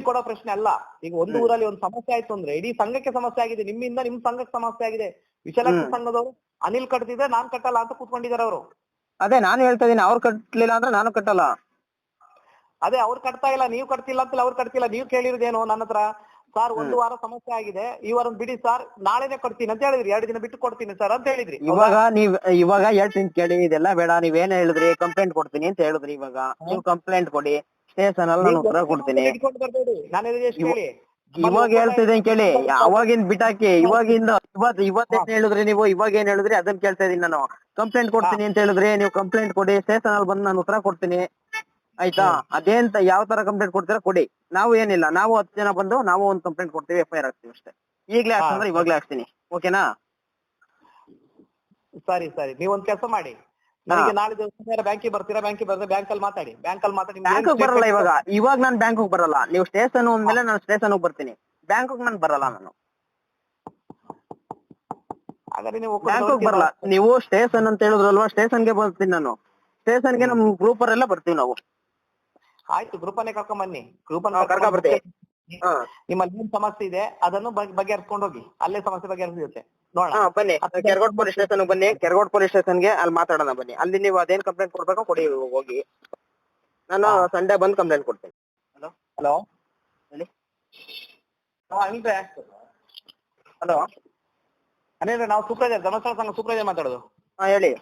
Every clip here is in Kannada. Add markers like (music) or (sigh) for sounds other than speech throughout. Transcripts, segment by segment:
ಕೊಡೋ ಪ್ರಶ್ನೆ ಅಲ್ಲ. ಈಗ ಒಂದು ಊರಲ್ಲಿ ಒಂದು ಸಮಸ್ಯೆ ಆಯ್ತು ಅಂದ್ರೆ ಇಡೀ ಸಂಘಕ್ಕೆ ಸಮಸ್ಯೆ ಆಗಿದೆ ನಿಮ್ಮಿಂದ ನಿಮ್ ಸಂಘಕ್ಕೆ ಸಮಸ್ಯೆ ಆಗಿದೆ. ವಿಶಾಲಾಕ್ಷಿ. ಸಂಘದವರು ಅನಿಲ್ ಕಟ್ತಿದ್ರೆ ನಾನ್ ಕಟ್ಟಲ್ಲ ಅಂತ ಕೂತ್ಕೊಂಡಿದ್ದಾರೆ ಅವರು. ಅದೇ ನಾನು ಹೇಳ್ತಾ ಇದ್ದೀನಿ ಅವ್ರು ಕಟ್ಲಿಲ್ಲ ಅಂದ್ರೆ ನಾನು ಕಟ್ಟಲ್ಲ. ಅದೇ ಅವ್ರು ಕಟ್ತಾ ಇಲ್ಲ ನೀವು ಕಟ್ತಿಲ್ಲ ಅಂತ ಅವ್ರು ಕಟ್ತಿಲ್ಲ ನೀವು ಕೇಳಿರೋದೇನು ನನ್ನ ಹತ್ರ? ಸರ್ ಒಂದು ವಾರ ಸಮಸ್ಯೆ ಆಗಿದೆ ಈ ವಾರ ಬಿಡಿ ಸರ್ ನಾಳೆನೆ ಕೊಡ್ತೀನಿ ಅಂತ ಹೇಳಿದ್ರಿ ಎರಡು ದಿನ ಬಿಟ್ಟು ಕೊಡ್ತೀನಿ ಸರ್ ಅಂತ ಹೇಳಿದ್ರಿ. ಇವಾಗ ನೀವ್ ಇವಾಗ ಹೇಳ್ತೀನಿ ಕೇಳಿ ಇದೆಲ್ಲ ಬೇಡ ನೀವೇನ್ ಹೇಳಿದ್ರಿ ಕಂಪ್ಲೇಂಟ್ ಕೊಡ್ತೀನಿ ಅಂತ ಹೇಳಿದ್ರಿ ಇವಾಗ. ನೀವು ಕಂಪ್ಲೇಂಟ್ ಕೊಡಿ. ಸ್ಟೇಷನ್ ಅಲ್ಲಿ ನಾನು ಉತ್ತರ ಕೊಡ್ತೀನಿ. ಇವಾಗ ಹೇಳ್ತಾ ನಾನು ಎಷ್ಟು ಹೇಳಿ ಇವಾಗ ಹೇಳ್ತಿದ್ದೀನಿ ಕೇಳಿ. ಅವಾಗಿಂದ ಬಿಟ್ಟಾಕಿ ಇವಾಗಿಂದ ಇವತ್ ಇವತ್ತೆ ಹೇಳಿದ್ರೆ ನೀವು? ಇವಾಗ ಏನ್ ಹೇಳಿದ್ರಿ? ಅದನ್ನ ಕೇಳ್ತಾ ಇದೀನಿ ನಾನು. ಕಂಪ್ಲೇಂಟ್ ಕೊಡ್ತೀನಿ ಅಂತ ಹೇಳಿದ್ರೆ. ನೀವು ಕಂಪ್ಲೇಂಟ್ ಕೊಡಿ. ಸ್ಟೇಷನ್ ಅಲ್ಲಿ ಬಂದು ನಾನು ಉತ್ತರ ಕೊಡ್ತೀನಿ. ಆಯ್ತಾ? ಅದೇಂತ ಯಾವ ತರ ಕಂಪ್ಲೇಂಟ್ ಕೊಡ್ತೀರಾ ಕೊಡಿ. ನಾವು ಏನಿಲ್ಲ. ನಾವು ಹತ್ತು ಜನ ಬಂದು ನಾವು ಒಂದು ಕಂಪ್ಲೇಂಟ್ ಕೊಡ್ತೀವಿ ಎಫ್ ಐ ಆರ್ ಹಾಕ್ತೀವಿ ಅಷ್ಟೇ. ಈಗ್ಲೇ ಹಾಕ್ತಂದ್ರೆ ಇವಾಗ್ಲೇ ಹಾಕ್ತೀನಿ ಓಕೆನಾ? ಸರಿ ಸರಿ. ನೀವ್ ಒಂದ್ ಕೆಲಸ ಮಾಡಿ. ನನಗೆ ನಾಳೆ ದಿವಸ ಬ್ಯಾಂಕಿಗೆ ಬರ್ತೀರಾ? ಬ್ಯಾಂಕಿಗೆ ಬರ್ತೀರಾ ಬ್ಯಾಂಕ್ ಅಲ್ಲಿ ಮಾತಾಡಿ. ಬ್ಯಾಂಕ್ ಅಲ್ಲಿ ಮಾತಾಡಿ ಬ್ಯಾಂಕ್ ಬರಲ್ಲ ಇವಾಗ. ಇವಾಗ ನಾನು ಬ್ಯಾಂಕ್ ಬರಲ್ಲ. ನೀವು ಸ್ಟೇಷನ್ ಅಂದ್ಮೇಲೆ ನಾನು ಸ್ಟೇಷನ್ ಬರ್ತೀನಿ. ಬ್ಯಾಂಕ್ ನಾನು ಬರಲ್ಲ ನಾನು. ಹಾಗಾದ್ರೆ ನೀವು ಬ್ಯಾಂಕ್ ಬರಲ್ಲ. ನೀವು ಸ್ಟೇಷನ್ ಅಂತ ಹೇಳಿದ್ರಲ್ವಾ? ಸ್ಟೇಷನ್ಗೆ ಬರ್ತೀನಿ ನಾನು. ಸ್ಟೇಷನ್ಗೆ ನಮ್ ಗ್ರೂಪ್ ಎಲ್ಲ ಬರ್ತೀವಿ ನಾವು. ಆಯ್ತು ಗ್ರೂಪ್ ಅನ್ನೇ ಕರ್ಕೊಂಡ್ ಬನ್ನಿ. ಗ್ರೂಪ್ ಅನ್ನ ಕರ್ಕೊಂಡ್ ಬರ್ತೀವಿ. ಹಾ. ನಿಮ್ಮಲ್ಲಿ ಏನ್ ಸಮಸ್ಯೆ ಇದೆ ಅದನ್ನು ಬಗೆ- ಬಗೆಹರಿಸ್ಕೊಂಡು ಹೋಗಿ. ಅಲ್ಲೇ ಸಮಸ್ಯೆ ಬಗೆಹರಿಸಿರುತ್ತೆ ನೋಡೋಣ. ಬನ್ನಿ. ಕೆರಗೋಡ್ ಪೊಲೀಸ್ ಸ್ಟೇಷನ್ ಬನ್ನಿ. ಕೆರಗೋಡ್ ಪೊಲೀಸ್ ಸ್ಟೇಷನ್ಗೆ ಅಲ್ಲಿ ಮಾತಾಡೋಣ ಬನ್ನಿ. ಅಲ್ಲಿ ನೀವು ಅದೇನ್ ಕಂಪ್ಲೇಂಟ್ ಕೊಡ್ಬೇಕೋ ಕೊಡಿ ಹೋಗಿ. ನಾನು ಸಂಡೆ ಬಂದು ಕಂಪ್ಲೇಂಟ್ ಕೊಡ್ತೀನಿ. ಹಲೋ? ಹಲೋ? ಹೇಳಿ. ಹಲೋ? ಅನಿಲ್ ನಾವು ಸೂಪ್ರೈಸರ್ ಧರ್ಮಸ್ಥಳ ಸಂಘ ಸೂಪ್ರೈಸರ್ ಮಾತಾಡೋದು. ಹಾ ಹೇಳಿ.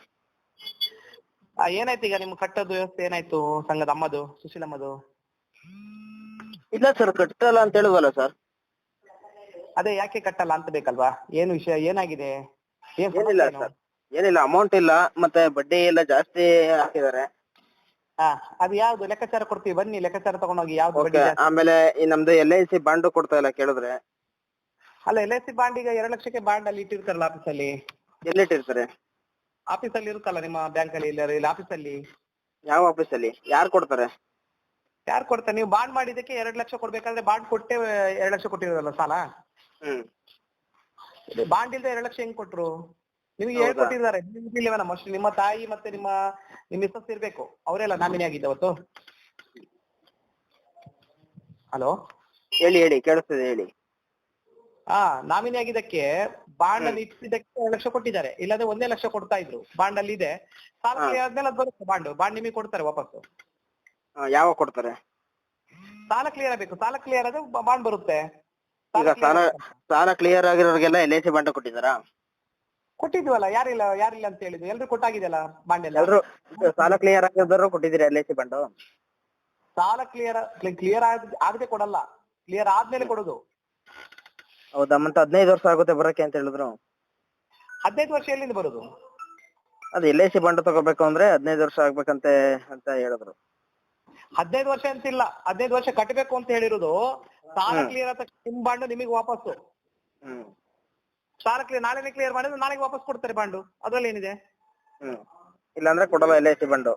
ಆ, ಏನಾಯ್ತು ಈಗ ನಿಮ್ಗೆ ಕಟ್ಟೋದು ವ್ಯವಸ್ಥೆ ಏನಾಯ್ತು ಸಂಘದ ಅಮ್ಮದು ಸುಶೀಲಮ್ಮದು? ಇಲ್ಲ ಸರ್ ಕಟ್ಟಲ್ಲ ಅಂತ ಹೇಳುದಲ್ಲ ಸರ್. ಅದೇ ಯಾಕೆ ಕಟ್ಟಲ್ಲ ಅಂತ ಬೇಕಲ್ವಾ? ಏನು ವಿಷಯ ಏನಾಗಿದೆ? ಏನ್ ಸಮಸ್ಯೆ ಏನಿಲ್ಲ ಏನು? ಸರ್. ಏನಿಲ್ಲ ಅಮೌಂಟ್ ಇಲ್ಲ ಮತ್ತೆ ಬಡ್ಡಿ ಎಲ್ಲ ಜಾಸ್ತಿ ಹಾಕಿದ್ದಾರೆ. ಹಾ ಅದು ಯಾವ್ದು? ಲೆಕ್ಕಾಚಾರ ಕೊಡ್ತೀವಿ ಬನ್ನಿ ಲೆಕ್ಕಾಚಾರ ತಗೊಂಡೋಗಿ ಯಾವ್ದು ಬಡ್ಡಿ ಓಕೆ ಜಾಸ್ತಿ? ಆಮೇಲೆ ಈ ನಮ್ದು ಎಲ್ ಐ ಸಿ ಬಾಂಡ್ ಕೊಡ್ತಾ ಇಲ್ಲ ಕೇಳಿದ್ರೆ? ಅಲ್ಲ ಎಲ್ ಐ ಸಿ ಬಾಂಡ್ ಈಗ ಎರಡು ಲಕ್ಷಕ್ಕೆ ಬಾಂಡ್ ಅಲ್ಲಿ ಇಟ್ಟಿರ್ತಾರಲ್ಲ ಆಫೀಸಲ್ಲಿ? ಎಲ್ಲಿಟ್ಟಿರ್ತಾರೆ ಆಫೀಸಲ್ಲಿ ಇರುತ್ತಲ್ಲ ನಿಮ್ಮ ಬ್ಯಾಂಕ್ ಅಲ್ಲಿ ಇಲ್ಲ ಇಲ್ಲ ಆಫೀಸಲ್ಲಿ? ಯಾವ ಆಫೀಸಲ್ಲಿ? ಯಾರು ಕೊಡ್ತಾರೆ? ಯಾರು ಕೊಡ್ತಾರೆ? ನೀವು ಬಾಂಡ್ ಮಾಡಿದಕ್ಕೆ ಎರಡು ಲಕ್ಷ ಕೊಡ್ಬೇಕಾದ್ರೆ ಬಾಂಡ್ ಕೊಟ್ಟೆ ಎರಡು ಲಕ್ಷ ಕೊಟ್ಟಿರೋದಲ್ಲ ಸಾಲ? ಬಾಂಡ್ ಇಲ್ದೆ ಎರಡು ಲಕ್ಷ ಹೆಂಗ್ ಕೊಟ್ರು? ನಿಮ್ಗೆ? ಹೇಳ್ಕೊಟ್ಟಿದ್ದಾರೆ ನಿಮ್ಗೆ ಮೋಸ್ಟ್ಲಿ ನಿಮ್ಮ ತಾಯಿ ಮತ್ತೆ ನಿಮ್ಮ ನಿಮ್ಮ ಮಿಸ್ಸಸ್ ಇರ್ಬೇಕು. ಅವರೆಲ್ಲ ನಾಮಿನಿ ಆಗಿದ್ದ ಅವತ್ತು. ಹಲೋ? ಹೇಳಿ ಹೇಳಿ ಕೇಳಿಸ್ತದೆ ಹೇಳಿ. ಹಾ ನಾಮಿನಿ ಆಗಿದ್ದಕ್ಕೆ ಬಾಂಡ್ ಅಲ್ಲಿ ಇಟ್ಟಿದ್ದಕ್ಕೆ ಎರಡು ಲಕ್ಷ ಕೊಟ್ಟಿದ್ದಾರೆ. ಇಲ್ಲಾಂದ್ರೆ ಒಂದೇ ಲಕ್ಷ ಕೊಡ್ತಾ ಇದ್ರು. ಬಾಂಡ್ ಅಲ್ಲಿ ಇದೆ ಸಾಲ ಆದ್ಮೇಲೆ ಅದು ಬರುತ್ತೆ ಬಾಂಡ್. ಬಾಂಡ್ ನಿಮಗೆ ಕೊಡ್ತಾರೆ ವಾಪಸ್ ಯಾವಾಗ ಕೊಡ್ತಾರೆ? ಸಾಲ ಕ್ಲಿಯರ್ ಆಗಬೇಕು. ಸಾಲ ಕ್ಲಿಯರ್ ಆದ್ರೆ ಬಾಂಡ್ ಬರುತ್ತೆ. ಈಗ ಸಾಲ ಸಾಲ ಕ್ಲಿಯರ್ ಆಗಿರೋರಿಗೆಲ್ಲ ಎಲ್ ಐ ಸಿ ಬಾಂಡ್ ಕೊಟ್ಟಿದ್ದಾರಾ? ಕೊಟ್ಟಿದ್ವಲ್ಲ ಯಾರಿಲ್ಲ ಯಾರಿಲ್ಲ ಅಂತ ಹೇಳಿದ್ವಿ ಎಲ್ರು ಕೊಟ್ಟಾಗಿದೆಯಲ್ಲ ಬಾಂಡ್ ಎಲ್ಲ? ಎಲ್ರು ಸಾಲ ಕ್ಲಿಯರ್ ಆಗಿರೋರು ಕೊಟ್ಟಿದ್ದೀರಾ ಎಲ್ ಐ ಸಿ ಬಾಂಡ್ ಸಾಲ ಕ್ಲಿಯರ್ ಕ್ಲಿಯರ್ ಆಗದೆ ಕೊಡಲ್ಲ. ಕ್ಲಿಯರ್ ಆದ್ಮೇಲೆ ಕೊಡೋದು. ಹೌದಾ? ಮತ್ತೆ ಹದಿನೈದು ವರ್ಷ ಆಗುತ್ತೆ ಬರಕ್ಕೆ ಅಂತ ಹೇಳಿದ್ರು. ಹದಿನೈದು ವರ್ಷ ಎಲ್ಲಿಂದ ಬರೋದು? ಅದು ಎಲ್ ಐ ಸಿ ಬಾಂಡ್ ತಗೋಬೇಕು ಅಂದ್ರೆ ಹದಿನೈದು ವರ್ಷ ಆಗ್ಬೇಕಂತೆ ಅಂತ ಹೇಳಿದ್ರು. ಹದಿನೈದು ವರ್ಷ ಅಂತಿಲ್ಲ ಹದಿನೈದು ವರ್ಷ ಕಟ್ಟಬೇಕು ಅಂತ ಹೇಳಿರೋದು ಸಾಲ ಕ್ಲಿಯರ್ ಆದ ನಿಮ್ ಬಾಂಡು ನಿಮಗೆ ವಾಪಸ್ಸು. ಸಾಲ ಕ್ಲಿಯರ್ ನಾಳೆನೇ ಕ್ಲಿಯರ್ ಮಾಡಿದ್ರೆ ನಾಳೆಗೆ ವಾಪಸ್ ಕೊಡ್ತಾರೆ ಬಾಂಡು. ಅದ್ರಲ್ಲಿ ಏನಿದೆ? ಹ್ಮ್. ಇಲ್ಲಾಂದ್ರೆ ಕೊಡಲ್ಲ ಎಲ್ ಐ ಸಿ ಬಾಂಡ್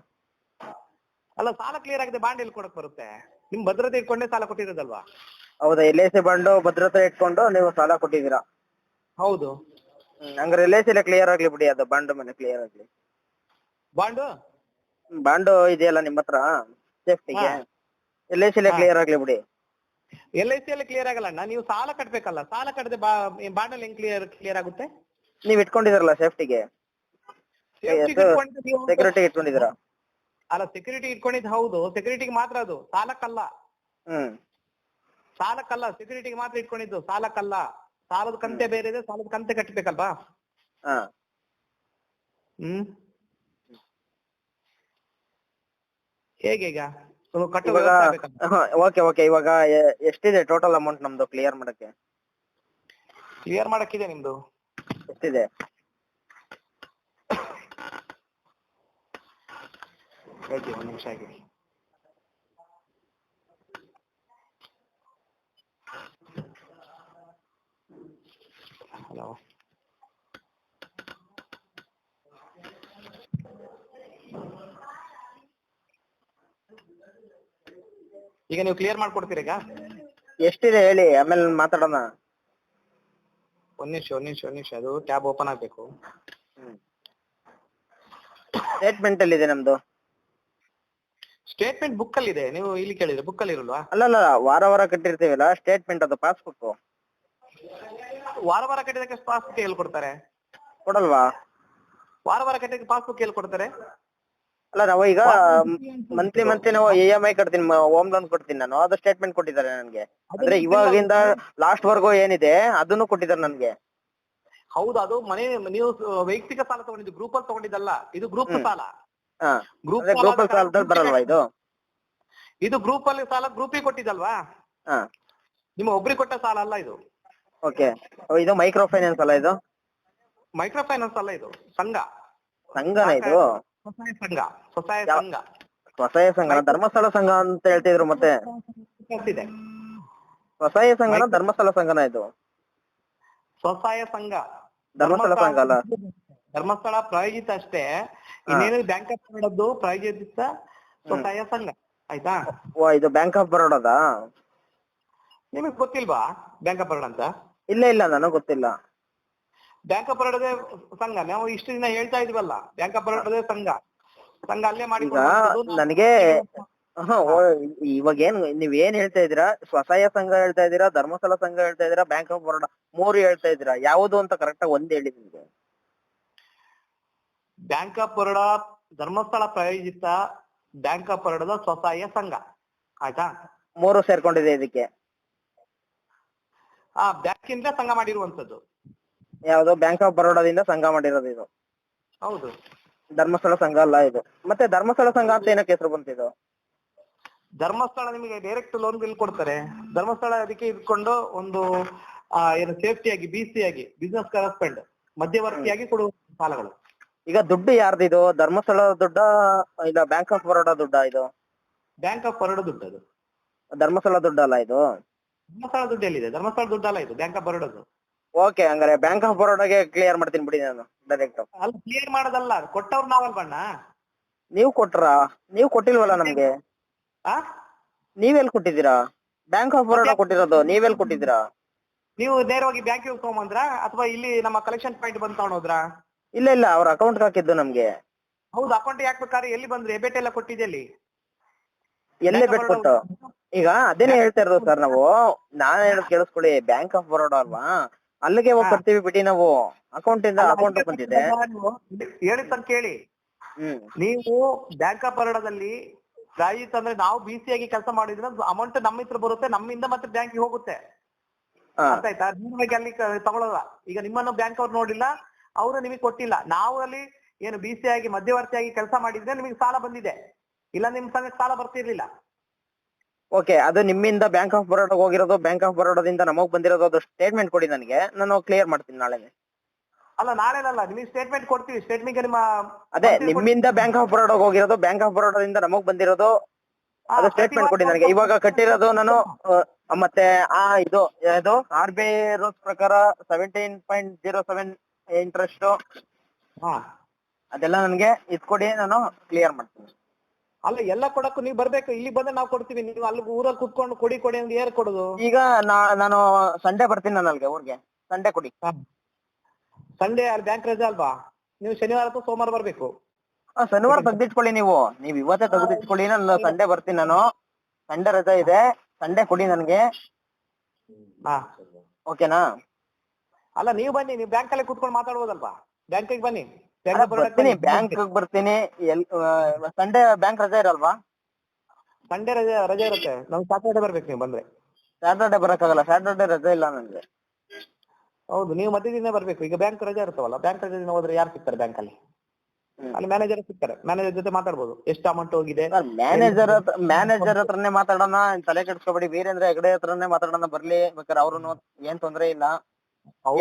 ಅಲ್ಲ ಸಾಲ ಕ್ಲಿಯರ್ ಆಗಿದೆ ಬಾಂಡ್ ಎಲ್ಲಿ ಕೊಡಕ್ ಬರುತ್ತೆ? ನಿಮ್ ಭದ್ರತೆ ಇಟ್ಕೊಂಡೇ ಸಾಲ ಕೊಟ್ಟಿರೋದಲ್ವಾ? ಹೌದಾ ಎಲ್ ಐ ಸಿ ಬಾಂಡ್ ಭದ್ರತೆ ಇಟ್ಕೊಂಡು ನೀವು ಸಾಲ ಕೊಟ್ಟಿದ್ದೀರಾ. ಹೌದು. ಹ್ಮ್ ಹಂಗಾರೆ ಎಲ್ ಐ ಸಿ ಕ್ಲಿಯರ್ ಆಗ್ಲಿ ಬಿಡಿ ಅದು ಬಾಂಡ್ ಮನೆ ಕ್ಲಿಯರ್ ಆಗ್ಲಿ. ಬಾಂಡು? ಬಾಂಡು ಇದೆಯಲ್ಲ ನಿಮ್ಮ ಹತ್ರ? ಸೇಫ್ಟಿಗೆ. ಎಲ್ ಐ ಸಿ ಕ್ಲಿಯರ್ ಆಗ್ಲಿ ಬಿಡಿ. ಎಲ್ ಐ ಸಿ ಅಲ್ಲಿ ಕ್ಲಿಯರ್ ಆಗಲ್ಲ ಅಣ್ಣ ನೀವು ಸಾಲ ಕಟ್ಬೇಕಲ್ಲ ಸಾಲ ಕಟ್ಟದೆ ಬಾಂಡ್ ಅಲ್ಲಿ ಹೆಂಗ್ ಕ್ಲಿಯರ್ ಕ್ಲಿಯರ್ ಆಗುತ್ತೆ? ನೀವ್ ಇಟ್ಕೊಂಡಿದ್ರಲ್ಲ ಸೇಫ್ಟಿಗೆ ಸೆಕ್ಯೂರಿಟಿ ಇಟ್ಕೊಂಡಿದ್ದೀರಾ? ಅಲ್ಲ ಸೆಕ್ಯೂರಿಟಿ ಇಟ್ಕೊಂಡಿದ್ದು ಹೌದು ಸೆಕ್ಯೂರಿಟಿಗೆ ಮಾತ್ರ ಅದು ಸಾಲಕ್ಕಲ್ಲ. ಹ್ಮ್. ಸಾಲಕ್ಕಲ್ಲ ಸೆಕ್ಯೂರಿಟಿಗೆ ಮಾತ್ರ ಇಟ್ಕೊಂಡಿದ್ದು ಸಾಲಕ್ಕಲ್ಲ. ಸಾಲದ ಕಂತೆ ಬೇರೆ ಇದೆ ಸಾಲದ ಕಂತೆ ಕಟ್ಟಬೇಕಲ್ವಾ ಹ್ಮ್. ಹೇಗೆ ಈಗ ಸ್ವಲ್ಪ ಕಟ್ಟುವ ಇವಾಗ ವ್ಯವಸ್ಥೆ ಆಗ್ಬೇಕಲ್ಲ. ಓಕೆ ಓಕೆ ಇವಾಗ ಎ- ಎಷ್ಟಿದೆ ಟೋಟಲ್ ಅಮೌಂಟ್ ನಮ್ದು ಕ್ಲಿಯರ್ ಮಾಡಕ್ಕೆ? ಕ್ಲಿಯರ್ ಮಾಡಕ್ಕಿದೆ ನಿಮ್ದು? ಎಷ್ಟಿದೆ? (coughs) ಹೇಳ್ತೀವಿ ಒಂದ್ ನಿಮಿಷ ಆಗಿ ಹಲೋ ಈಗ ನೀವು ಕ್ಲಿಯರ್ ಮಾಡ್ಕೊಡ್ತೀರಿ ಈಗ? ಎಷ್ಟಿದೆ ಹೇಳಿ ಆಮೇಲೆ ಮಾತಾಡೋಣ. ಒಂದ್ ನಿಮಿಷ ಒಂದ್ ನಿಮಿಷ ಒಂದ್ ನಿಮಿಷ. ಅದು ಟ್ಯಾಬ್ ಓಪನ್ ಆಗ್ಬೇಕು. ಸ್ಟೇಟ್ಮೆಂಟ್ ಅಲ್ಲಿ ಇದೆ ನಮ್ದು. ಸ್ಟೇಟ್ಮೆಂಟ್ ಬುಕ್ ಅಲ್ಲಿ ಇದೆ. ನೀವು ಇಲ್ಲಿ ಕೇಳಿದ್ರೆ ಬುಕ್ ಅಲ್ಲಿ ಇರಲ್ವಾ? ಅಲ್ಲ ವಾರ ವಾರ ಕಟ್ಟಿರ್ತೀವಲ್ಲ ಸ್ಟೇಟ್ಮೆಂಟ್ ಅದು ಪಾಸ್ಬುಕ್ ವಾರ ವಾರ ಕಟ್ಟಿದಕ್ಕೆ ಪಾಸ್ಬುಕ್ ಹೇಳ್ಕೊಡ್ತಾರೆ. ಕೊಡ್ತಾರೆ ಕೊಡಲ್ವಾ? ವಾರ ವಾರ ಕಟ್ಟಿದಕ್ಕೆ ಪಾಸ್ಬುಕ್ ಎಲ್ಲಿ ಕೊಡ್ತಾರೆ ಅಲ್ಲ ನಾವು ಈಗ ಮಂತ್ಲಿ ಮಂತ್ಲಿ ನಾವು ಇ ಎಂ ಐ ಕಟ್ತೀನಿ ಹೋಮ್ ಲೋನ್ ಕೊಡ್ತೀನಿ ನಾನು. ಅದು ಸ್ಟೇಟ್ಮೆಂಟ್ ಕೊಟ್ಟಿದ್ದಾರೆ ನನಗೆ. ಅಂದ್ರೆ ಇವಾಗಿಂದ ಲಾಸ್ಟ್ ವರ್ಗೂ ಏನಿದೆ ಅದನ್ನು ಕೊಟ್ಟಿದ್ದಾರೆ ನನಗೆ. ಹೌದು ಅದು ಮನೆ ನೀವು ವೈಯಕ್ತಿಕ ಸಾಲ ತಗೊಂಡಿದ್ದು ಗ್ರೂಪ್ ಅಲ್ಲಿ ತಗೊಂಡಿದ್ದಲ್ಲ ಇದು ಗ್ರೂಪ್ ಸಾಲ. ಆ ಗ್ರೂಪ್ ಗ್ರೂಪ್ ಸಾಲದಲ್ಲಿ ಬರಲ್ವಾ ಇದು? ಇದು ಗ್ರೂಪ್ ಅಲ್ಲಿ ಸಾಲ ಗ್ರೂಪಿಗೆ ಕೊಟ್ಟಿದ್ದಲ್ವಾ? ಹಾ. ನಿಮ್ಮ ಒಬ್ರಿಗೆ ಕೊಟ್ಟ ಸಾಲ ಅಲ್ಲ ಇದು. ಓಕೆ. ಇದು ಮೈಕ್ರೋ ಫೈನಾನ್ಸ್ ಅಲ್ಲ ಇದು? ಮೈಕ್ರೋ ಫೈನಾನ್ಸ್ ಅಲ್ಲ ಇದು ಸಂಘ. ಸಂಘನ ಇದು? ಸಂಘ? ಸ್ವಸಹಾಯ ಸಂಘ. ಸ್ವಸಹಾಯ ಸಂಘ ಧರ್ಮಸ್ಥಳ ಸಂಘ ಅಂತ ಹೇಳ್ತಿದ್ರು ಮತ್ತೆ? ಇದೆ ಸ್ವಸಹಾಯ ಸಂಘನ ಧರ್ಮಸ್ಥಳ ಸಂಘನ ಇದು? ಸ್ವಸಹಾಯ ಸಂಘ. ಧರ್ಮಸ್ಥಳ ಸಂಘ ಅಲ್ಲ? ಧರ್ಮಸ್ಥಳ ಪ್ರಾಯೋಜಿತ ಅಷ್ಟೇ. ಇನ್ನೇನು ಬ್ಯಾಂಕ್ ಆಫ್ ಬರೋಡದ್ದು ಪ್ರಾಯೋಜಿತ ಸ್ವಸಹಾಯ ಸಂಘ. ಆಯ್ತಾ? ಓ ಇದು ಬ್ಯಾಂಕ್ ಆಫ್ ಬರೋಡದ ನಿಮಗೆ ಗೊತ್ತಿಲ್ವಾ ಬ್ಯಾಂಕ್ ಆಫ್ ಬರೋಡ ಅಂತ? ಇಲ್ಲ ಇಲ್ಲ ನನಗೆ ಗೊತ್ತಿಲ್ಲ. ಬ್ಯಾಂಕ್ ಆಫ್ ಬರೋಡದೇ ಸಂಘ. ನಾವು ಇಷ್ಟು ದಿನ ಹೇಳ್ತಾ ಇದ್ವಲ್ಲ ಬ್ಯಾಂಕ್ ಆಫ್ ಬರೋಡದೇ ಸಂಘ. ಸಂಘ ಅಲ್ಲೇ ಮಾಡಿ ಈಗ ನನಗೆ ಹ, ಇವಾಗ ಏನ್ ನೀವ್ ಏನ್ ಹೇಳ್ತಾ ಇದೀರಾ ಸ್ವಸಹಾಯ ಸಂಘ ಹೇಳ್ತಾ ಇದೀರಾ ಧರ್ಮಸ್ಥಳ ಸಂಘ ಹೇಳ್ತಾ ಇದೀರಾ ಬ್ಯಾಂಕ್ ಆಫ್ ಬರೋಡ ಮೂರು ಹೇಳ್ತಾ ಇದೀರಾ ಯಾವುದು ಅಂತ ಕರೆಕ್ಟ್ ಆಗಿ ಒಂದ್ ಹೇಳಿ ನಿಮ್ಗೆ. ಬ್ಯಾಂಕ್ ಆಫ್ ಬರೋಡಾ ಧರ್ಮಸ್ಥಳ ಪ್ರಾಯೋಜಿತ ಬ್ಯಾಂಕ್ ಆಫ್ ಬರೋಡದ ಸ್ವಸಹಾಯ ಸಂಘ. ಆಯ್ತಾ? ಮೂರು ಸೇರ್ಕೊಂಡಿದೆ ಇದಕ್ಕೆ. ಆ ಬ್ಯಾಂಕ್ ಇಂದ ಸಂಘ ಮಾಡಿರುವಂತದ್ದು ಯಾವ್ದು? ಬ್ಯಾಂಕ್ ಆಫ್ ಬರೋಡಾದಿಂದ ಸಂಘ ಮಾಡಿರೋದು ಇದು. ಹೌದು. ಧರ್ಮಸ್ಥಳ ಸಂಘ ಅಲ್ಲ ಇದು. ಮತ್ತೆ ಧರ್ಮಸ್ಥಳ ಸಂಘ ಅಂತ ಏನಕ್ಕೆ ಹೆಸರು ಬಂತಿದ್ದು ಧರ್ಮಸ್ಥಳ ನಿಮಗೆ ಡೈರೆಕ್ಟ್ ಲೋನ್ ಬಿಲ್ ಕೊಡ್ತಾರೆ. ಧರ್ಮಸ್ಥಳ ಅದಕ್ಕೆ ಇದ್ಕೊಂಡು ಒಂದು ಆ, ಏನು ಸೇಫ್ಟಿ ಆಗಿ ಬಿ ಸಿ ಆಗಿ ಬಿಸ್ನೆಸ್ ಕರೆಸ್ಪೆಂಡ್ ಮಧ್ಯವರ್ತಿಯಾಗಿ ಕೊಡುವ ಸಾಲಗಳು. ಈಗ ದುಡ್ಡು ಯಾರ್ದಿದು ಧರ್ಮಸ್ಥಳ ದುಡ್ಡ ಇಲ್ಲ ಬ್ಯಾಂಕ್ ಆಫ್ ಬರೋಡ ದುಡ್ಡ ಇದು? ಬ್ಯಾಂಕ್ ಆಫ್ ಬರೋಡ ದುಡ್ಡು ಅದು ಧರ್ಮಸ್ಥಳ ದುಡ್ಡ ಅಲ್ಲ ಇದು? ಧರ್ಮಸ್ಥಳ ದುಡ್ಡು ಎಲ್ಲಿದೆ ಧರ್ಮಸ್ಥಳ ದುಡ್ಡು ಅಲ್ಲ ಇದು ಬ್ಯಾಂಕ್ ಆಫ್ ಬರೋಡದು ಓಕೆ ಹಂಗಾರೆ ಬ್ಯಾಂಕ್ ಆಫ್ ಬರೋಡಾಗೆ ಕ್ಲಿಯರ್ ಮಾಡ್ತೀನಿ ಬಿಡಿ ನಾನು ಡೈರೆಕ್ಟ್ ಅಲ್ಲಿ ಕ್ಲಿಯರ್ ಮಾಡೋದಲ್ಲ ಕೊಟ್ಟವ್ರು ನಾವಲ್ ಬಣ್ಣ ನೀವು ಕೊಟ್ರ? ನೀವು ಕೊಟ್ಟಿಲ್ವಲ್ಲ ನಮ್ಗೆ? ಆ? ನೀವೆಲ್ ಕೊಟ್ಟಿದ್ದೀರಾ? ಬ್ಯಾಂಕ್ ಆಫ್ ಬರೋಡಾ ಕೊಟ್ಟಿರೋದು ನೀವೆಲ್ ಕೊಟ್ಟಿದ್ದೀರಾ? ನೀವು ನೇರವಾಗಿ ಬ್ಯಾಂಕ್ ತಗೊಂಬಂದ್ರ? ಅಥವಾ ಇಲ್ಲಿ ನಮ್ಮ ಕಲೆಕ್ಷನ್ ಪಾಯಿಂಟ್ ಬಂದು ತಗೊಂಡೋದ್ರ? ಇಲ್ಲ ಇಲ್ಲ ಅವ್ರ ಅಕೌಂಟ್ ಹಾಕಿದ್ದು ನಮ್ಗೆ. ಹೌದು ಅಕೌಂಟ್ ಯಾಕೆ ಬೇಕಾದ್ರೆ ಎಲ್ಲಿ ಬಂದ್ರೆ? ಎಬೆಟ್ ಎಲ್ಲ ಕೊಟ್ಟಿದೆ ಅಲ್ಲಿ ಎಲ್ಲೇ ಬಿಟ್ಕೊಟ್ಟು ಈಗ ಅದೇನೇ ಹೇಳ್ತಾ ಇರೋದು ಸರ್ ನಾವು ನಾನು ಹೇಳೋದು ಕೇಳಿಸ್ಕೊಳ್ಳಿ ಬ್ಯಾಂಕ್ ಆಫ್ ಬರೋಡ ಅಲ್ವಾ? ಅಲ್ಲಿಗೆ ಹೋಗಿ ಬರ್ತೀವಿ ಬಿಡಿ ನಾವು. ಅಕೌಂಟ್ ಇಂದ ಅಕೌಂಟ್ ಬಂದಿದೆ. ಸರ್ ಕೇಳಿ. ಹ್ಮ್. ನೀವು ಬ್ಯಾಂಕ್ ಆಫ್ ಬರೋಡದಲ್ಲಿ ಪ್ರಾಯೋಜಿತ ಅಂದ್ರೆ ನಾವು ಬಿ ಸಿ ಆಗಿ ಕೆಲಸ ಮಾಡಿದ್ರೆ ಅಮೌಂಟ್ ನಮ್ಮ ಹತ್ರ ಬರುತ್ತೆ ನಮ್ಮಿಂದ ಮತ್ತೆ ಬ್ಯಾಂಕ್ ಹೋಗುತ್ತೆ. ಹಾ. ಅರ್ಥ ಆಯ್ತಾ? ನೇರವಾಗಿ ಅಲ್ಲಿ ಕ- ತಗೊಳಲ್ಲ. ಈಗ ನಿಮ್ಮನ್ನು ಬ್ಯಾಂಕ್ ಅವ್ರು ನೋಡಿಲ್ಲ ಅವರು ನಿಮಗೆ ಕೊಟ್ಟಿಲ್ಲ. ನಾವು ಅಲ್ಲಿ ಏನು ಬಿ ಸಿ ಆಗಿ ಮಧ್ಯವರ್ತಿಯಾಗಿ ಕೆಲಸ ಮಾಡಿದ್ರೆ ನಿಮಗೆ ಸಾಲ ಬಂದಿದೆ. ಇಲ್ಲ ನಿಮ್ ಸಮಯಕ್ಕೆ ಸಾಲ ಬರ್ತಿರ್ಲಿಲ್ಲ. ಓಕೆ ಅದು ನಿಮ್ಮಿಂದ ಬ್ಯಾಂಕ್ ಆಫ್ ಬರೋಡಾಗ ಹೋಗಿರೋದು ಬ್ಯಾಂಕ್ ಆಫ್ ಬರೋಡಾದಿಂದ ನಮಗ್ ಬಂದಿರೋದು ಅದು ಸ್ಟೇಟ್ಮೆಂಟ್ ಕೊಡಿ ನನಗೆ. ನಾನು ಕ್ಲಿಯರ್ ಮಾಡ್ತೀನಿ ನಾಳೆ ಅಲ್ಲ ನಾಳೆನಲ್ಲ ನಿಮಗೆ ಸ್ಟೇಟ್ಮೆಂಟ್ ಕೊಡ್ತೀವಿ. ಸ್ಟೇಟ್ಮೆಂಟ್ ನಿಮ್ಮ ಅದೇ ನಿಮ್ಮಿಂದ ಬ್ಯಾಂಕ್ ಆಫ್ ಬರೋಡಾಗ ಹೋಗಿರೋದು ಬ್ಯಾಂಕ್ ಆಫ್ ಬರೋಡದಿಂದ ನಮಗ್ ಬಂದಿರೋದು ಅದು ಸ್ಟೇಟ್ಮೆಂಟ್ ಕೊಡಿ ನನಗೆ. ಇವಾಗ ಕಟ್ಟಿರೋದು ನಾನು ಆ, ಮತ್ತೆ ಆ ಇದು ಇದು ಆರ್ ಬಿ ಐ ರೂಲ್ಸ್ ಪ್ರಕಾರ seventeen point zero seven interest ಹಾ. ಅದೆಲ್ಲ ನನಗೆ ಇದ್ ಕೊಡಿ ನಾನು ಕ್ಲಿಯರ್ ಮಾಡ್ತೀನಿ. ಅಲ್ಲ ಎಲ್ಲ ಕೊಡಕ್ಕೂ ನೀವ್ ಬರ್ಬೇಕು. ಇಲ್ಲಿ ಬಂದ್ರೆ ನಾವ್ ಕೊಡ್ತೀವಿ. ನೀವು ಅಲ್ಲಿ ಊರಲ್ಲಿ ಕುತ್ಕೊಂಡು ಕೊಡಿ ಕೊಡಿ ಅಂದ್ರೆ ಯಾರು ಕೊಡುದು? ಈಗ ನಾ- ನಾನು ಸಂಡೆ ಬರ್ತೀನಿ ನಾನು ಅಲ್ಲಿಗೆ ಊರಿಗೆ. ಸಂಡೆ ಕೊಡಿ. ಸಂಡೆ ಅಲ್ಲಿ ಬ್ಯಾಂಕ್ ರಜೆ ಅಲ್ವಾ? ನೀವು ಶನಿವಾರ ಅಥವಾ ಸೋಮವಾರ ಬರ್ಬೇಕು. ಆ, ಶನಿವಾರ ತೆಗ್ದಿಟ್ಕೊಳ್ಳಿ ನೀವು. ನೀವ್ ಇವತ್ತೇ ತೆಗ್ದಿಟ್ಕೊಳ್ಳಿ ನಾನು ಸಂಡೆ ಬರ್ತೀನಿ ನಾನು. ಸಂಡೆ ರಜಾ ಇದೆ. ಸಂಡೆ ಕೊಡಿ ನನಗೆ. ಹಾ. ಓಕೆನಾ? ಅಲ್ಲ ನೀವು ಬನ್ನಿ. ನೀವು ಬ್ಯಾಂಕ್ ಅಲ್ಲಿ ಕುತ್ಕೊಂಡು ಮಾತಾಡ್ಬೋದಲ್ವಾ? ಬ್ಯಾಂಕಿಗೆ ಬನ್ನಿ. ಬರ್ತೀನಿ ಬ್ಯಾಂಕ್ ಬರ್ತೀನಿ. ಎಲ್ ಸಂಡೇ ಬ್ಯಾಂಕ್ ರಜೆ ಇರಲ್ವಾ? ಸಂಡೇ ರಜೆ ರಜೆ ಇರುತ್ತೆ. ನಾವು ಸಾಟರ್ಡೆ ಬರ್ಬೇಕು ನೀವು ಬಂದ್ರೆ. ಸ್ಯಾಟರ್ಡೆ ಬರಕ್ಕಾಗಲ್ಲ. ಸ್ಯಾಟರ್ಡೆ ರಜೆ ಇಲ್ಲ ನನಗೆ ಹೌದು ನೀವು ಮಧ್ಯದಿಂದ ಬರ್ಬೇಕು. ಈಗ ಬ್ಯಾಂಕ್ ರಜೆ ಇರುತ್ತವಲ್ಲ ಬ್ಯಾಂಕ್ ರಜೆ ದಿನ ಹೋದ್ರೆ ಯಾರು ಸಿಗ್ತಾರೆ ಬ್ಯಾಂಕ್ ಅಲ್ಲಿ? ಅಲ್ಲಿ ಮ್ಯಾನೇಜರ್ ಸಿಗ್ತಾರೆ. ಮ್ಯಾನೇಜರ್ ಜೊತೆ ಮಾತಾಡ್ಬೋದು. ಎಷ್ಟು ಅಮೌಂಟ್ ಹೋಗಿದೆ ಮ್ಯಾನೇಜರ್ ಮ್ಯಾನೇಜರ್ ಹತ್ರನೇ ಮಾತಾಡೋಣ ತಲೆ ಕೆಡ್ಸ್ಕೊಬೇಡಿ. ವೀರೇಂದ್ರ ಹೆಗಡೆ ಹತ್ರನೇ ಮಾತಾಡೋಣ ಬರ್ಲಿ. ಬೇಕಾದ್ರೆ ಅವ್ರು ಏನ್ ತೊಂದ್ರೆ ಇಲ್ಲ.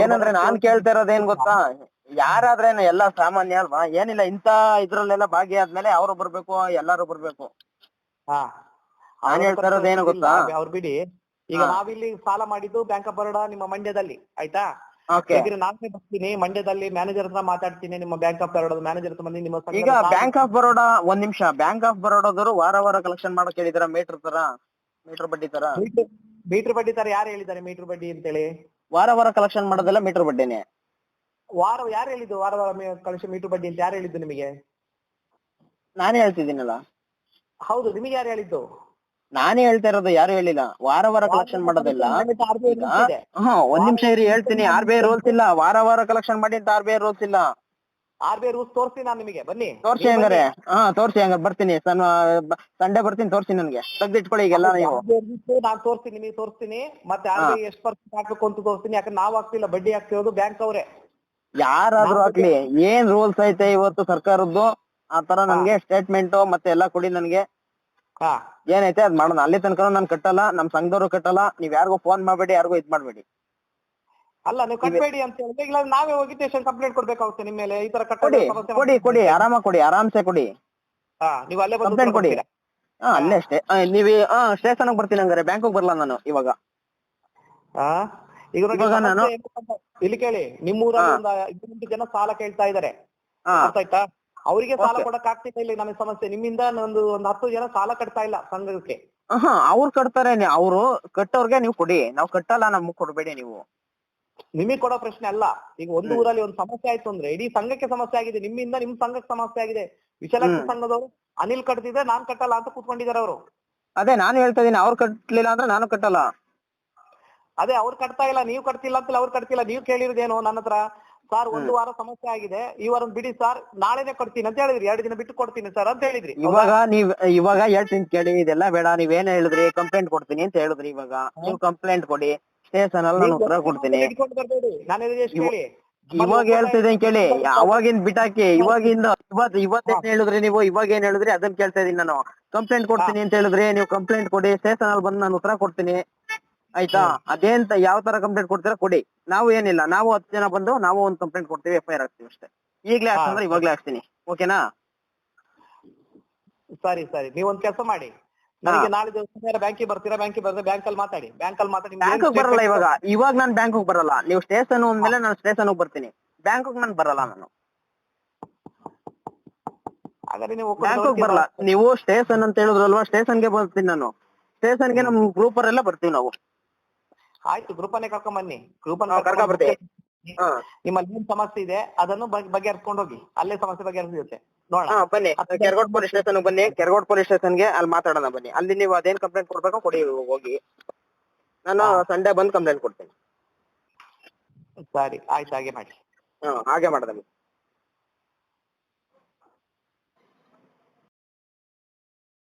ಏನಂದ್ರೆ ನಾನ್ ಕೇಳ್ತಾ ಇರೋದೇನ್ ಏನ್ ಗೊತ್ತಾ? ಯಾರಾದ್ರೇನು ಎಲ್ಲಾ ಸಾಮಾನ್ಯ ಅಲ್ವಾ? ಏನಿಲ್ಲ ಇಂತ ಇದ್ರಲ್ಲೆಲ್ಲ ಭಾಗಿಯಾದ್ಮೇಲೆ ಅವ್ರು ಬರ್ಬೇಕು ಎಲ್ಲಾರು ಬರ್ಬೇಕು. ಹಾ. ನಾನ್ ಹೇಳ್ತಾ ಇರೋದ್ ಏನು ಗೊತ್ತಾ? ಅವ್ರು ಬಿಡಿ. ಈಗ. ನಾವಿಲ್ಲಿ ಸಾಲ ಮಾಡಿದ್ದು ಬ್ಯಾಂಕ್ ಆಫ್ ಬರೋಡ ನಿಮ್ಮ ಮಂಡ್ಯದಲ್ಲಿ ಆಯ್ತಾ? ನಾನೇ ಬರ್ತೀನಿ ಮಂಡ್ಯದಲ್ಲಿ ಮ್ಯಾನೇಜರ್ ಹತ್ರ ಮಾತಾಡ್ತೀನಿ ನಿಮ್ಮ ಬ್ಯಾಂಕ್ ಆಫ್ ಬರೋಡ ಮ್ಯಾನೇಜರ್ ಹತ್ರ ಬಂದು ನಿಮ್ಮ ಸಂಘದ ಈಗ ಸಾಲ- ಬ್ಯಾಂಕ್ ಆಫ್ ಬರೋಡ ಒಂದ್ ನಿಮಿಷ. ಬ್ಯಾಂಕ್ ಆಫ್ ಬರೋಡದವರು ವಾರ ವಾರ ಕಲೆಕ್ಷನ್ ಮಾಡಕ್ ಹೇಳಿದಾರ? ಮೀಟರ್ ತರ? ಮೀಟರ್ ಬಡ್ಡಿ ತರ? ಮೀಟರ್ ಮೀಟರ್ ಬಡ್ಡಿ ತರ ಯಾರು ಹೇಳಿದ್ದಾರೆ ಮೀಟರ್ ಬಡ್ಡಿ ಅಂತೇಳಿ? ವಾರ ವಾರ ಕಲೆಕ್ಷನ್ ಮಾಡೋದೆಲ್ಲ ಮೀಟರ್ ಬಡ್ಡಿನೇ. ವಾರ ಯಾರು ಹೇಳಿದ್ದು ವಾರ ವಾರ ಕಳಿಸಿ ಮೀಟರ್ ಬಡ್ಡಿ ಅಂತ ಯಾರು ಹೇಳಿದ್ದು ನಿಮಗೆ? ನಾನೇ ಹೇಳ್ತಿದ್ದೀನಲ್ಲ. ಹೌದು ನಿಮಗೆ ಯಾರು ಹೇಳಿದ್ದು? ನಾನೇ ಹೇಳ್ತಾ ಇರೋದು ಯಾರು ಹೇಳಿಲ್ಲ. ವಾರ ವಾರ ಕಲೆಕ್ಷನ್ ಮಾಡೋದಿಲ್ಲ. ಹಾ ಒಂದ್ ನಿಮಿಷ ಇರಿ ಹೇಳ್ತೀನಿ. ಆರ್ ಬಿ ಐ ರೂಲ್ಸ್ ಇಲ್ಲ. ವಾರ ವಾರ ಕಲೆಕ್ಷನ್ ಮಾಡಿ ಅಂತ ಆರ್ ಬಿ ಐ ರೂಲ್ಸ್ ಇಲ್ಲ. ಆರ್ ಬಿ ಐ ರೂಲ್ಸ್ ತೋರಿಸ್ತೀನಿ ನಾನು ನಿಮಗೆ. ಬನ್ನಿ. ತೋರ್ಸಿ ಹಂಗಾರೆ. ಹಾ ತೋರ್ಸಿ ಹಂಗಾರೆ. ಬರ್ತೀನಿ. ಸಂಡೆ ಬರ್ತೀನಿ ತೋರ್ಸಿ ನನ್ಗೆ. ತೆಗ್ದಿಟ್ಕೊಳ್ಳಿ ಈಗೆಲ್ಲ ನೀವು. ನಾನು ತೋರಿಸ್ತೀನಿ ನಿಮಗೆ ತೋರಿಸ್ತೀನಿ. ಮತ್ತೆ ಆರ್ ಬಿ ಐ ಎಷ್ಟು ಪರ್ಸೆಂಟ್ ಹಾಕ್ಬೇಕು ಅಂತ ತೋರಿಸ್ತೀನಿ. ಯಾಕಂದ್ರೆ ನಾವು ಹಾಕ್ತಿಲ್ಲ ಬಡ್ಡಿ ಹಾಕ್ತಿರೋದು ಬ್ಯಾಂಕ್ ಅವರೇ. ಯಾರಾದ್ರೂ ಆಗ್ಲಿ ಏನ್ ರೂಲ್ಸ್ ಐತೆ ಇವತ್ತು ಸರ್ಕಾರದ್ದು ಆತರ ತರ ನನ್ಗೆ ಸ್ಟೇಟ್ಮೆಂಟ್ ಮತ್ತೆ ಎಲ್ಲಾ ಕೊಡಿ ನನ್ಗೆ. ಹಾ. ಏನೈತೆ ಅದ್ ಮಾಡೋಣ. ಅಲ್ಲಿ ತನಕ ನಾನ್ ಕಟ್ಟಲ್ಲ ನಮ್ ಸಂಘದವ್ರು ಕಟ್ಟಲ್ಲ ನೀವ್ ಯಾರಿಗೂ ಫೋನ್ ಮಾಡ್ಬೇಡಿ ಯಾರಿಗೂ ಇದ್ ಮಾಡ್ಬೇಡಿ. ಅಲ್ಲ ನೀವು ಕಟ್ಬೇಡಿ ಅಂತ ಹೇಳಿದ್ರೆ ಇಲ್ಲ ನಾವೇ ಹೋಗಿ ಸ್ಟೇಷನ್ ಕಂಪ್ಲೇಂಟ್ ಕೊಡ್ಬೇಕಾಗುತ್ತೆ ನಿಮ್ಮ ಮೇಲೆ. ಈ ತರ ಕೊಡಿ ಕೊಡಿ ಕೊಡಿ ಆರಾಮ ಕೊಡಿ ಆರಾಮ್ಸೆ ಕೊಡಿ. ಹಾ ನೀವು ಅಲ್ಲೇ ಕಂಪ್ಲೇಂಟ್ ಕೊಡಿ? ಹಾ ಅಲ್ಲೇ ಅಷ್ಟೇ. ನೀವ್ ಹಾ ಸ್ಟೇಷನ್ ಬರ್ತೀನಿ ಹಂಗಾರೆ. ಬ್ಯಾಂಕಿಗೆ ಬರಲ್ಲ ನಾನು ಇವಾಗ? ಈಗ ಇವಾಗ ನಾನು- ಇಲ್ಲಿ ಕೇಳಿ ನಿಮ್ಮೂರಲ್ಲಿ ಒಂದು ಜನ ಸಾಲ ಕೇಳ್ತಾ ಇದಾರೆ ಹಾ. ಅರ್ಥ ಆಯ್ತಾ? ಅವರಿಗೆ ಸಾಲ Okay. ಕೊಡಕ್ ಆಗ್ತಿಲ್ಲ ಇಲ್ಲಿ ನಮಗೆ ಸಮಸ್ಯೆ. ನಿಮ್ಮಿಂದ ಒಂದು ಒಂದು ಹತ್ತು ಜನ ಸಾಲ ಕಟ್ತಾ ಇಲ್ಲ ಸಂಘಕ್ಕೆ. ಹಾ ಅವ್ರು ಕಟ್ತಾರೆ ಅವರು ಕಟ್ಟೋರ್ಗೆ ನೀವು ಕೊಡಿ. ನಾವು ಕಟ್ಟಲ್ಲ ನಮ್ಗ್ ಕೊಡ್ಬೇಡಿ ನೀವು. ನಿಮಗೆ ಕೊಡೋ ಪ್ರಶ್ನೆ ಅಲ್ಲ. ಈಗ ಒಂದು ಊರಲ್ಲಿ ಒಂದು ಸಮಸ್ಯೆ ಆಯ್ತು ಅಂದ್ರೆ ಇಡೀ ಸಂಘಕ್ಕೆ ಸಮಸ್ಯೆ ಆಗಿದೆ. ನಿಮ್ಮಿಂದ ನಿಮ್ ಸಂಘಕ್ಕೆ ಸಮಸ್ಯೆ ಆಗಿದೆ. ವಿಶಾಲಾಕ್ಷಿ ಹ್ಮ್. ಸಂಘದವರು ಅನಿಲ್ ಕಟ್ತಿದ್ರೆ ನಾನ್ ಕಟ್ಟಲ್ಲ ಅಂತ ಕೂತ್ಕೊಂಡಿದ್ದಾರೆ ಅವರು. ಅದೇ ನಾನು ಹೇಳ್ತಾ ಇದೀನಿ ಅವ್ರು ಕಟ್ಲಿಲ್ಲ ಅಂದ್ರೆ ನಾನು ಕಟ್ಟಲ್ಲ. ಅದೇ ಅವ್ರು ಕಟ್ತಾ ಇಲ್ಲ ನೀವು ಕಟ್ತಿಲ್ಲ ಅಂತ ಅವ್ರು ಕಟ್ತಿಲ್ಲ. ನೀವು ಕೇಳಿರೋದೇನು? ನನ್ನ ಹತ್ರ ಸರ್ ಒಂದು ವಾರ ಸಮಸ್ಯೆ ಆಗಿದೆ. ಈ ವಾರ ಬಿಡಿ ಸರ್ ನಾಳೆನೆ ಕೊಡ್ತೀನಿ ಅಂತ ಹೇಳಿದ್ರಿ. ಎರಡು ದಿನ ಬಿಟ್ಟು ಕೊಡ್ತೀನಿ ಸರ್ ಅಂತ ಹೇಳಿದ್ರಿ. ಇವಾಗ ನೀವ್ ಇವಾಗ ಹೇಳ್ತೀನಿ ಕೇಳಿ ಇದೆಲ್ಲ ಬೇಡ. ನೀವೇನ್ ಹೇಳಿದ್ರಿ? ಕಂಪ್ಲೇಂಟ್ ಕೊಡ್ತೀನಿ ಅಂತ ಹೇಳಿದ್ರಿ ಇವಾಗ. ನೀವು ಕಂಪ್ಲೇಂಟ್ ಕೊಡಿ. ಸ್ಟೇಷನ್ ಅಲ್ಲಿ ನಾನು ಉತ್ತರ ಕೊಡ್ತೀನಿ. ಇಟ್ಕೊಂಡು ಬರ್ಬೇಡಿ. ನಾನು ಹೇಳಿದ್ರೆ ಎಷ್ಟು ಇವಾಗ ಹೇಳ್ತಿದ್ದೀನಿ ಕೇಳಿ. ಅವಾಗಿಂದ ಬಿಟ್ಟಾಕಿ ಇವಾಗಿಂದ ಇವತ್ ಇವತ್ತೇನ್ ಹೇಳಿದ್ರಿ ನೀವು? ಇವಾಗ ಏನ್ ಹೇಳಿದ್ರಿ? ಅದನ್ನ ಕೇಳ್ತಾ ಇದೀನಿ ನಾನು. ಕಂಪ್ಲೇಂಟ್ ಕೊಡ್ತೀನಿ ಅಂತ ಹೇಳಿದ್ರಿ. ನೀವು ಕಂಪ್ಲೇಂಟ್ ಕೊಡಿ. ಸ್ಟೇಷನ್ ಅಲ್ಲಿ ಬಂದು ನಾನು ಉತ್ತರ ಕೊಡ್ತೀನಿ. ಆಯ್ತಾ? ಅದೇಂತ ಯಾವ ತರ ಕಂಪ್ಲೇಂಟ್ ಕೊಡ್ತೀರಾ ಕೊಡಿ. ನಾವು ಏನಿಲ್ಲ ನಾವು ಹತ್ತು ಜನ ಬಂದು ನಾವು ಒಂದು ಕಂಪ್ಲೇಂಟ್ ಕೊಡ್ತೀವಿ ಎಫ್ ಐ ಆರ್ ಹಾಕ್ತೀವಿ ಅಷ್ಟೇ. ಈಗ್ಲೇ ಹಾಕ್ತಂದ್ರೆ ಇವಾಗ್ಲೇ ಹಾಕ್ತೀನಿ. ಓಕೆನಾ? ಸರಿ ಸರಿ. ನೀವ್ ಒಂದ್ ಕೆಲಸ ಮಾಡಿ. ನನಗೆ ನಾಳೆ ದಿವಸ ಬ್ಯಾಂಕಿಗೆ ಬರ್ತೀರಾ? ಬ್ಯಾಂಕಿಗೆ ಬರ್ತೀರಾ ಬ್ಯಾಂಕ್ ಅಲ್ಲಿ ಮಾತಾಡಿ. ಬ್ಯಾಂಕ್ ಅಲ್ಲಿ ಮಾತಾಡಿ ಬ್ಯಾಂಕ್ ಬರಲ್ಲ ಇವಾಗ. ಇವಾಗ ನಾನು ಬ್ಯಾಂಕ್ ಬರಲ್ಲ. ನೀವು ಸ್ಟೇಷನ್ ಅಂದ್ಮೇಲೆ ನಾನು ಸ್ಟೇಷನ್ ಬರ್ತೀನಿ. ಬ್ಯಾಂಕ್ ನಾನು ಬರಲ್ಲ ನಾನು. ಹಾಗಾದ್ರೆ ನೀವು ಬ್ಯಾಂಕ್ ಬರಲ್ಲ. ನೀವು ಸ್ಟೇಷನ್ ಅಂತ ಹೇಳಿದ್ರಲ್ವಾ? ಸ್ಟೇಷನ್ಗೆ ಬರ್ತೀನಿ ನಾನು. ಸ್ಟೇಷನ್ಗೆ ನಮ್ ಗ್ರೂಪರ್ ಎಲ್ಲ ಬರ್ತೀವಿ ನಾವು. ಆಯ್ತು ಗ್ರೂಪ್ ಅಲ್ಲೇ ಕರ್ಕೊಂಡ್ ಬನ್ನಿ. ಗ್ರೂಪ್ ಅಲ್ಲಿ ಕರ್ಕೊಂಡ್ ಬರ್ತೀವಿ. ಹಾ. ನಿಮ್ಮಲ್ಲಿ ಏನ್ ಸಮಸ್ಯೆ ಇದೆ ಅದನ್ನು ಬಗೆ- ಬಗೆಹರಿಸ್ಕೊಂಡು ಹೋಗಿ. ಅಲ್ಲೇ ಸಮಸ್ಯೆ ಬಗೆಹರಿಸಿರುತ್ತೆ ನೋಡೋಣ. ಹಾ ಬನ್ನಿ. ಕೆರಗೋಡ್ ಪೊಲೀಸ್ ಸ್ಟೇಷನ್ ಬನ್ನಿ. ಕೆರಗೋಡ್ ಪೊಲೀಸ್ ಸ್ಟೇಷನ್ಗೆ ಅಲ್ಲಿ ಮಾತಾಡೋಣ ಬನ್ನಿ. ಅಲ್ಲಿ ನೀವು ಅದೇನ್ ಕಂಪ್ಲೇಂಟ್ ಕೊಡ್ಬೇಕೋ ಕೊಡಿ ಹೋಗಿ. ನಾನು ಸಂಡೇ ಬಂದು ಕಂಪ್ಲೇಂಟ್ ಕೊಡ್ತೀನಿ. ಸರಿ ಆಯ್ತು ಹಾಗೆ ಮಾಡಿ. ಹಾ ಹಾಗೆ ಮಾಡೋದಮ್ಮ